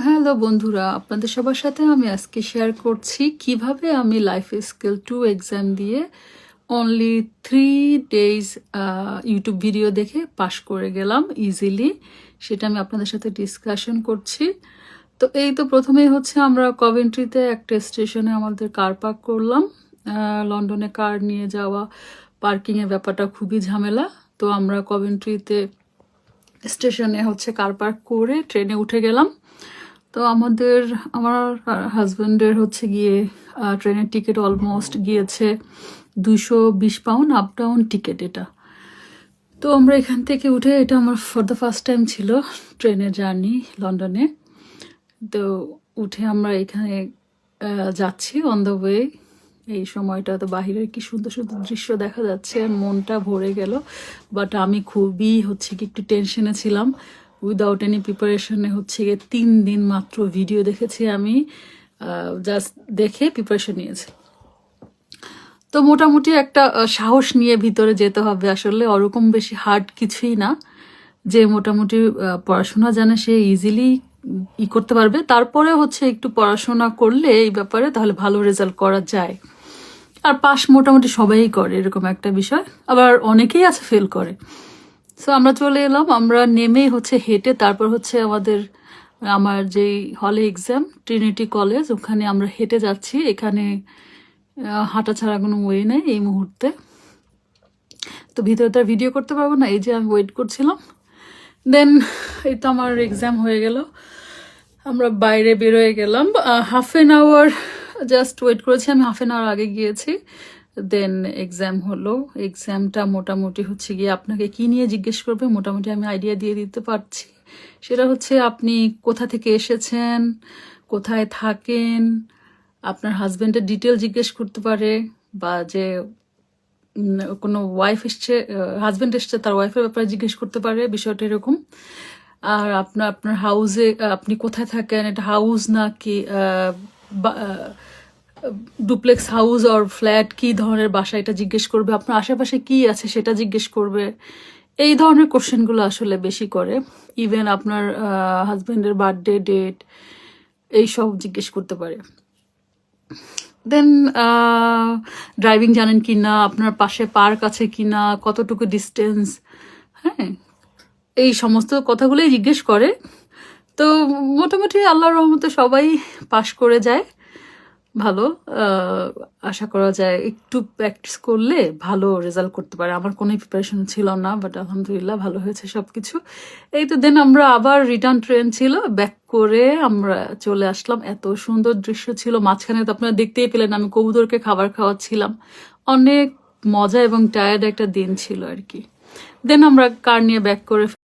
Hello বন্ধুরা, আপনাদের সবার সাথে আমি আজকে শেয়ার করছি কীভাবে আমি লাইফ স্কেল টু এক্সাম দিয়ে only three days YouTube video দেখে পাশ করে গেলাম ইজিলি সেটা আমি আপনাদের সাথে ডিসকাশন করছি। তো এই তো প্রথমেই হচ্ছে আমরা কভেন্ট্রিতে একটা স্টেশনে আমাদের কার পার্ক করলাম। লন্ডনে কার নিয়ে যাওয়া পার্কিংয়ের ব্যাপারটা খুবই ঝামেলা। তো আমরা কভেন্ট্রিতে স্টেশনে হচ্ছে কার পার্ক করে ট্রেনে উঠে গেলাম। তো আমাদের, আমার হাজব্যান্ডের হচ্ছে গিয়ে ট্রেনের টিকিট অলমোস্ট গিয়েছে দুশো বিশ পাউন্ড আপ ডাউন টিকিট এটা। তো আমরা এখান থেকে উঠে, এটা আমার ফর দ্য ফার্স্ট টাইম ছিল ট্রেনের জার্নি লন্ডনে। তো উঠে আমরা এখানে যাচ্ছি অন দ্য ওয়ে এই সময়টা তো বাহিরের কি সুন্দর সুন্দর দৃশ্য দেখা যাচ্ছে, মনটা ভরে গেল। বাট আমি খুবই হচ্ছে কি একটু টেনশনে ছিলাম। উইদাউট এনি প্রিপারেশনে হচ্ছে গিয়ে তিন দিন মাত্র ভিডিও দেখেছি আমি জাস্ট দেখে প্রিপারেশন নিয়েছি। তো মোটামুটি একটা সাহস নিয়ে ভিতরে যেতে হবে আসলে, ওরকম বেশি হার্ড কিছুই না। যে মোটামুটি পড়াশোনা জানে সে ইজিলি ই করতে পারবে। তারপরে হচ্ছে একটু পড়াশোনা করলে এই ব্যাপারে তাহলে ভালো রেজাল্ট করা যায়। আর পাস মোটামুটি সবাই করে, এরকম একটা বিষয়। আবার অনেকেই আছে ফেল করে। সো আমরা চলে এলাম, আমরা নেমে হচ্ছে হেঁটে, তারপর হচ্ছে আমাদের, আমার যেই হলে এক্সাম ট্রিনিটি কলেজ ওখানে আমরা হেঁটে যাচ্ছি। এখানে হাঁটা ছাড়া কোনো ওয়ে নেই এই মুহূর্তে। তো ভিতরে তো আর ভিডিও করতে পারব না, এই যে আমি ওয়েট করছিলাম। দেন এই তো আমার এক্সাম হয়ে গেল। আমরা বাইরে বেরোয় গেলাম। Half an hour just wait করেছি, আমি হাফ এন আওয়ার আগে গিয়েছি। দেন এক্সাম হলো। এক্সামটা মোটামুটি হচ্ছে গিয়ে আপনাকে কি নিয়ে জিজ্ঞেস করবে মোটামুটি আমি আইডিয়া দিয়ে দিতে পারছি। সেটা হচ্ছে আপনি কোথা থেকে এসেছেন, কোথায় থাকেন, আপনার হাজবেন্ডের ডিটেল জিজ্ঞেস করতে পারে বা যে কোনো ওয়াইফ এসছে হাজব্যান্ড এসছে তার ওয়াইফের ব্যাপারে জিজ্ঞেস করতে পারে, বিষয়টা এরকম। আর আপনার আপনার হাউসে আপনি কোথায় থাকেন, এটা হাউস না কি ডুপ্লেক্স হাউস অর ফ্ল্যাট কি ধরনের বাসা এটা জিজ্ঞেস করবে? আপনার আশেপাশে কি আছে সেটা জিজ্ঞেস করবে। এই ধরনের কোশ্চেনগুলো আসলে বেশি করে। ইভেন আপনার হাজব্যান্ডের বার্থডে ডেট এইসব জিজ্ঞেস করতে পারে। দেন ড্রাইভিং জানেন কি না আপনার পাশে পার্ক আছে কি না কতটুকু ডিস্টেন্স হ্যাঁ এই সমস্ত কথাগুলোই জিজ্ঞেস করে। তো মোটামুটি আল্লাহর রহমতে সবাই পাশ করে যায়। ভালো আশা করা যায় একটু প্র্যাকটিস করলে ভালো রেজাল্ট করতে পারে। আমার কোনো প্রিপারেশন ছিল না বাট আলহামদুলিল্লাহ ভালো হয়েছে সব কিছু এই তো দেন আমরা আবার রিটার্ন ট্রেন ছিল ব্যাক করে আমরা চলে আসলাম। এত সুন্দর দৃশ্য ছিল, মাঝখানে তো আপনারা দেখতেই পেলেন আমি কবুতরকে খাবার খাওয়াচ্ছিলাম। অনেক মজা এবং টায়ার্ড একটা দিন ছিল আর কি। দেন আমরা কার নিয়ে ব্যাক করে